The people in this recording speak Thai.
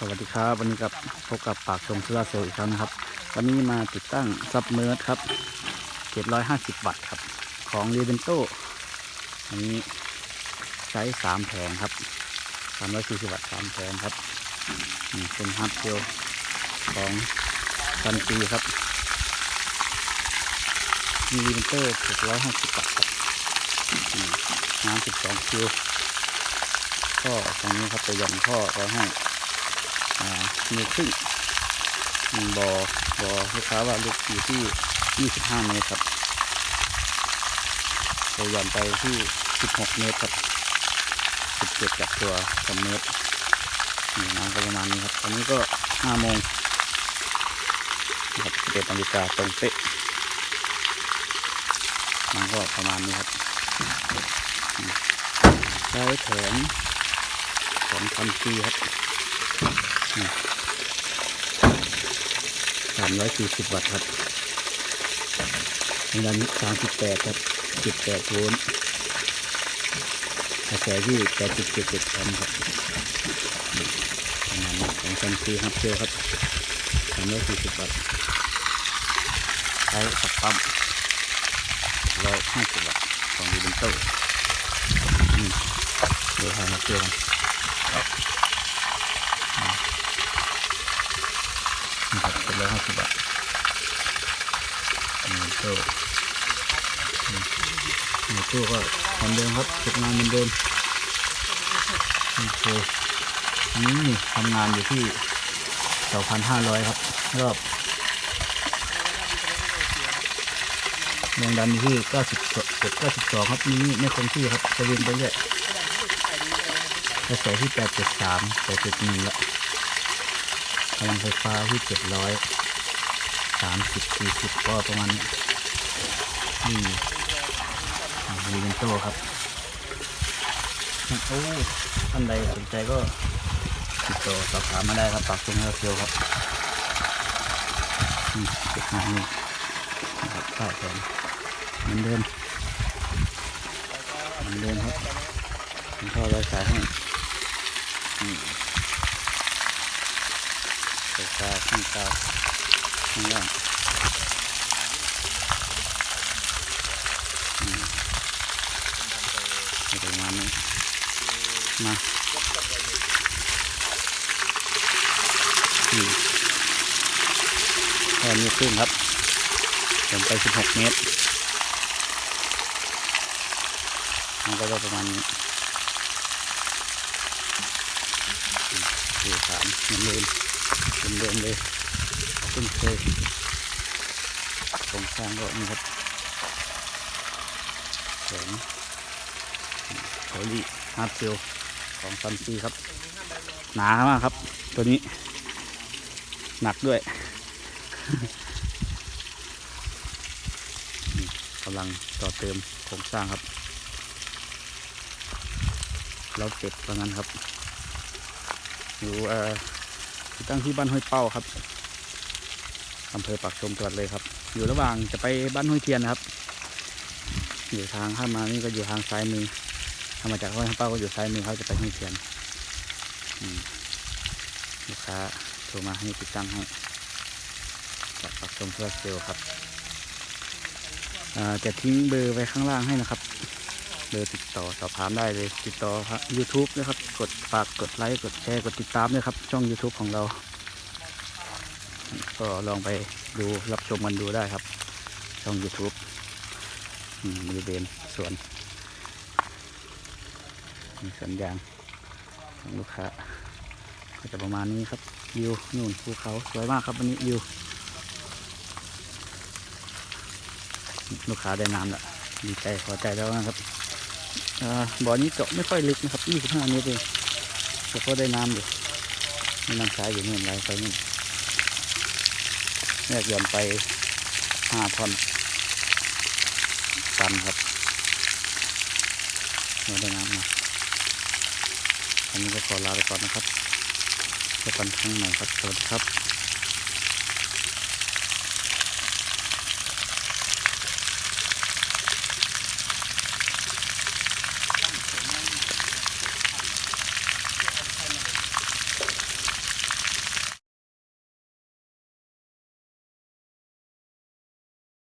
สวัสดีครับวันนี้กับพบกับปากชมโซลาร์เซลอีกครั้งนะครับ วันนี้มาติดตั้งซับเมอร์ครับ 750 วัตต์ครับ ของรีเวนโตอันนี้ใช้ 3 แผงครับ 340 วัตต์3แผงครับนี่เป็นฮับเซลของซันปีครับมีเรเวนโต750 วัตต์ครับน้ำ12คิวข้อตรงนี้ครับจะหย่อนข้อไว้ให้ อ่ามีครึ่งหนึ่งบอบอลูกค้าว่าลูกอยู่ที่ 25 เมตรครับเราหย่อนไปที่ 16 เมตรครับ 17กับตัวสเมตรนี่น้ำประมาณนี้ครับ ตอนนี้ก็ 5 โมงครับ11นาฬิกาตรงเป๊ะน้ำก็ประมาณนี้ครับใช้แผงของพันปีครับ สามร้อยสี่สิบวัตต์ครับในนั้นสามสิบแปดครับสิบแปดโวลต์กระแสที่แปดจุดเจ็ดเจ็ดแอมป์ครับประมาณนี้ของซันซีครับเชลครับสามร้อยสี่สิบวัตต์ใช้กับปั๊มร้อยห้าสิบวัตต์ของยูเวนโต้อืมเดี๋ยวให้มาเชื่อกันนะครับเป็นร้อยห้า สิบบาทนี่ตู้นี่ตู้ก็เหมือนเดิมครับเก็บงานเหมือนเดิมโอเคนี่ทำงานอยู่ที่สองพันห้าร้อยครับรอบแรงดันอยู่ที่เก้าสิบเจ็ดเก้าสิบสองครับนี้ไม่คงที่ครับจะวิ่งไปเรื่อยกระแสที่แปดเจ็ดสามแปดเจ็ดหนึ่งละพลังไฟฟ้าที่เจ็ดร้อย สามสิบสี่สิบก็ประมาณนี้นี่รีเวนโตครับโอ้ท่านใดสนใจก็ติดต่อสอบถามมาได้ครับปากตรงเฮลเซลครับนี่เก็บมานี่นะครับข้าวแทนเหมือนเดิมเหมือนเดิมครับผมเข้าไว้สายให้นี่ไฟฟ้าข้างกลา ข้างล่างประมาณนี้มาอืมแค่นี้ครึ่งครับลงไป 16 เมตร มันก็จะประมาณนี้สี่สามเหมือนเดิมเป็นเดิมเลย เพิ่งเคยโครงสร้างก็นี่ครับแสงโอลี่ฮาร์ดเซลของซัมซีครับ หนามากครับ ตัวนี้ หนักด้วยกำลังต่อเติมโครงสร้างครับ แล้วเสร็จว่างั้นครับ อยู่เออตั้งที่บ้านห้วยเป้าครับ อำเภอปากชมจังหวัดเลยครับ อยู่ระหว่างจะไปบ้านห้วยเทียนนะครับ อยู่ทางข้ามมานี่ก็อยู่ทางซ้ายมือถ้ามาจากห้วยเป้าก็อยู่ซ้ายมือเขาจะไปห้วยเทียนลูกค้าโทรมาให้ติดตั้งให้จากปากชมเพื่อเซลครับอ่าจะทิ้งเบอร์ไว้ข้างล่างให้นะครับ เบอร์ติดต่อสอบถามได้เลย ติดต่อครับ YouTube นะครับ กดฝากกดไลค์กดแชร์กดติดตามด้วยครับ ช่อง YouTube ของเรา ก็ลองไปดูรับชมกันดูได้ครับ ช่อง YouTube บริเวณสวนมีสวนยางของลูกค้าก็จะประมาณนี้ครับวิวนู่นภูเขาสวยมากครับวันนี้วิวลูกค้าได้น้ำละดีใจพอใจแล้วนะครับอ่าบ่อนี้เจาะไม่ค่อยลึกนะครับ25เมตรเองแต่ก็ได้น้ำอยู่มีน้ำใช้อยู่นี่ไหลไปนี่ แยกหย่อนไปห้าพันตันครับเราได้น้ำมาอันนี้ก็ขอลาไปก่อนนะครับเจอกันครั้งใหม่ครับสวัสดีครับ